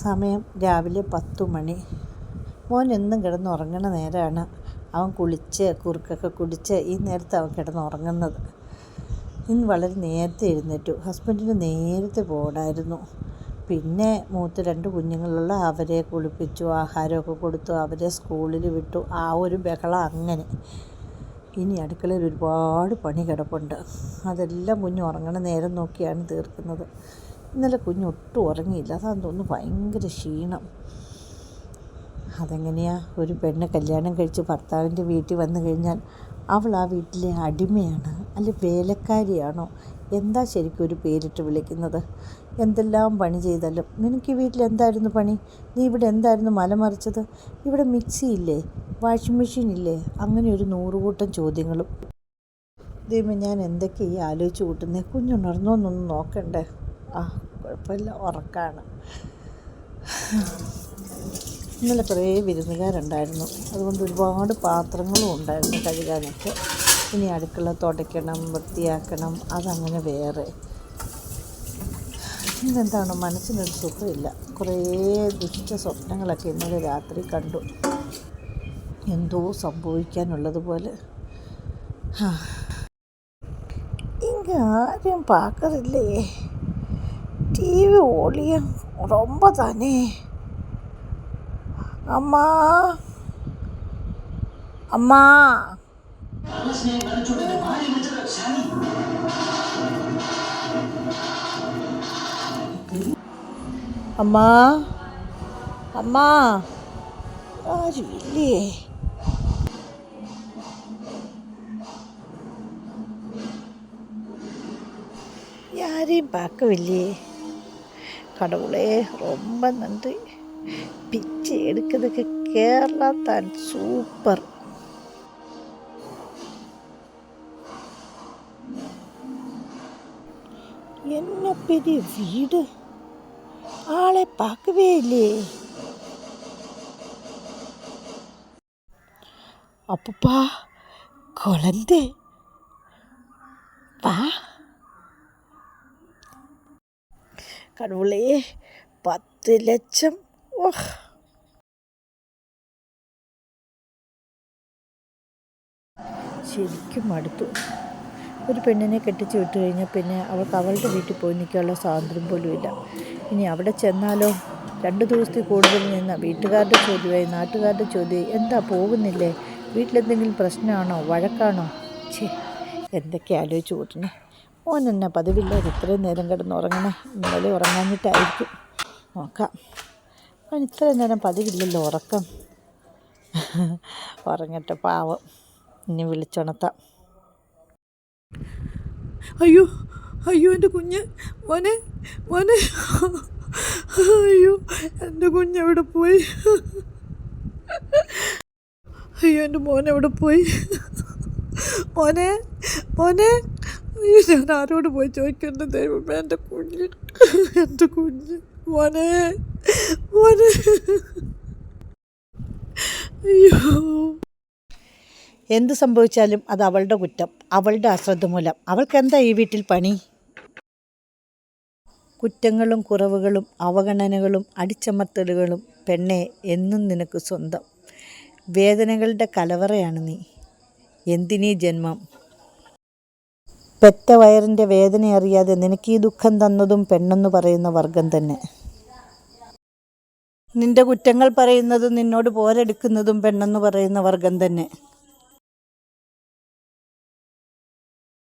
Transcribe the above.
സമയം രാവിലെ പത്തു മണി. മോൻ എന്നും കിടന്നുറങ്ങണ നേരമാണ് അവൻ കുളിച്ച് കുറുക്കൊക്കെ കുടിച്ച് ഈ നേരത്ത് അവൻ കിടന്നുറങ്ങുന്നത്. ഇന്ന് വളരെ നേരത്തെ എഴുന്നേറ്റു. ഹസ്ബൻഡിന് നേരത്തെ പോകണമായിരുന്നു പിന്നെ മൂത്ത രണ്ട് കുഞ്ഞുങ്ങളുള്ള അവരെ കുളിപ്പിച്ചു ആഹാരമൊക്കെ കൊടുത്തു അവരെ സ്കൂളിൽ വിട്ടു. ആ ഒരു ബഹളം അങ്ങനെ. ഇനി അടുക്കളയിൽ ഒരുപാട് പണി കിടപ്പുണ്ട്. അതെല്ലാം കുഞ്ഞ് ഉറങ്ങണ നേരം നോക്കിയാണ് തീർക്കുന്നത്. ഇന്നലെ കുഞ്ഞ് ഒട്ടും ഉറങ്ങിയില്ല. അതാന്ന് തോന്നുന്നു ഭയങ്കര ക്ഷീണം. അതെങ്ങനെയാ? ഒരു പെണ്ണ് കല്യാണം കഴിച്ച് ഭർത്താവിന്റെ വീട്ടിൽ വന്നു കഴിഞ്ഞാൽ അവൾ ആ വീട്ടിലെ അടിമയാണ് അല്ല വേലക്കാരിയാണോ? എന്താ ശരിക്കും ഒരു പേരിട്ട് വിളിക്കുന്നത്? എന്തെല്ലാം പണി ചെയ്താലും നിനക്ക് ഈ വീട്ടിൽ എന്തായിരുന്നു പണി? നീ ഇവിടെ എന്തായിരുന്നു മലമറിച്ചത് ഇവിടെ മിക്സി ഇല്ലേ? വാഷിംഗ് മെഷീൻ ഇല്ലേ? അങ്ങനെ ഒരു നൂറുകൂട്ടം ചോദ്യങ്ങളും. ദൈവം ഞാൻ എന്തൊക്കെ ഈ ആലോചിച്ച് കൂട്ടുന്നത് കുഞ്ഞുണർന്നോന്നൊന്ന് നോക്കണ്ടേ? ആ കുഴപ്പമില്ല ഉറക്കാണ്. ഇന്നലെ കുറേ വിരുന്നുകാരുണ്ടായിരുന്നു. അതുകൊണ്ട് ഒരുപാട് പാത്രങ്ങളും ഉണ്ടായിരുന്നു കഴുകാനൊക്കെ. ഇനി അടുക്കള തുടയ്ക്കണം വൃത്തിയാക്കണം അതങ്ങനെ വേറെ. ഇന്നെന്താണോ? മനസ്സിനൊരു സുഖമില്ല. കുറേ ദുഷ്ട സ്വപ്നങ്ങളൊക്കെ ഇന്നലെ രാത്രി കണ്ടു. എന്തോ സംഭവിക്കാനുള്ളതുപോലെ. ഇങ്ങ ആരും പാക്കറില്ലേ? டிவி ஒளியும் ரொம்ப தானே அம்மா அம்மா அம்மா அம்மா யாரும் இல்லையே யாரையும் பார்க்கவில்லையே கடவுளே ரொம்ப நன்றி. பிச்சை எடுக்கிறதுக்கு கேரளா தான் சூப்பர் என்ன பெரிய வீடு? ஆளை பார்க்கவே இல்லையே. அப்பப்பா குழந்தை. வா. കൺവിളേ പത്ത് ലക്ഷം. ഓഹ് ശരിക്കും അടുത്തു ഒരു പെണ്ണിനെ കെട്ടിച്ചു വിട്ടു കഴിഞ്ഞാൽ പിന്നെ അവൾക്ക് അവളുടെ വീട്ടിൽ പോയി നിൽക്കാനുള്ള സ്വാതന്ത്ര്യം പോലുമില്ല ഇനി അവിടെ ചെന്നാലോ? രണ്ട് ദിവസത്തിൽ കൂടുതൽ നിന്ന് വീട്ടുകാരുടെ ചോദ്യമായി നാട്ടുകാരുടെ ചോദ്യം എന്താ പോകുന്നില്ലേ? വീട്ടിലെന്തെങ്കിലും പ്രശ്നമാണോ? വഴക്കാണോ? ഛേ എന്തൊക്കെ ആലോചിച്ച് കൂട്ടണേ ഓൻ എന്നെ പതിവില്ലാതെ ഇത്രയും നേരം കിടന്ന് ഉറങ്ങണേ. ഇന്നലെ ഉറങ്ങാഞ്ഞിട്ടായിരിക്കും. നോക്കാം. അവൻ ഇത്രയും നേരം പതിവില്ലല്ലോ ഉറക്കം. ഉറങ്ങട്ടെ പാവം. ഇനി വിളിച്ചുണർത്താം അയ്യോ അയ്യോ എന്റെ കുഞ്ഞ്. മോനെ മോനെ. അയ്യോ എന്റെ കുഞ്ഞ് എവിടെ പോയി? അയ്യോ എന്റെ മോൻ എവിടെ പോയി? മോനെ മോനെ. ഞാൻ ആരോട് പോയി ചോദിക്കേണ്ട ദൈവമേ? എന്റെ കുഞ്ഞ്. എന്റെ കുഞ്ഞ്. മോനെ. മോനെ. അയ്യോ. എന്ത് സംഭവിച്ചാലും അത് അവളുടെ കുറ്റം അവളുടെ അശ്രദ്ധ മൂലം. അവൾക്ക് എന്താ ഈ വീട്ടിൽ പണി? കുറ്റങ്ങളും കുറവുകളും അവഗണനകളും അടിച്ചമർത്തലുകളും പെണ്ണെ എന്നും നിനക്ക് സ്വന്തം. വേദനകളുടെ കലവറയാണ് നീ. എന്തിനീ ജന്മം? പെറ്റ വയറിന്റെ വേദന അറിയാതെ നിനക്ക് ഈ ദുഃഖം തന്നതും പെണ്ണെന്ന് പറയുന്ന വർഗം തന്നെ. നിന്റെ കുറ്റങ്ങൾ പറയുന്നതും നിന്നോട് പോരെടുക്കുന്നതും പെണ്ണെന്ന് പറയുന്ന വർഗം തന്നെ.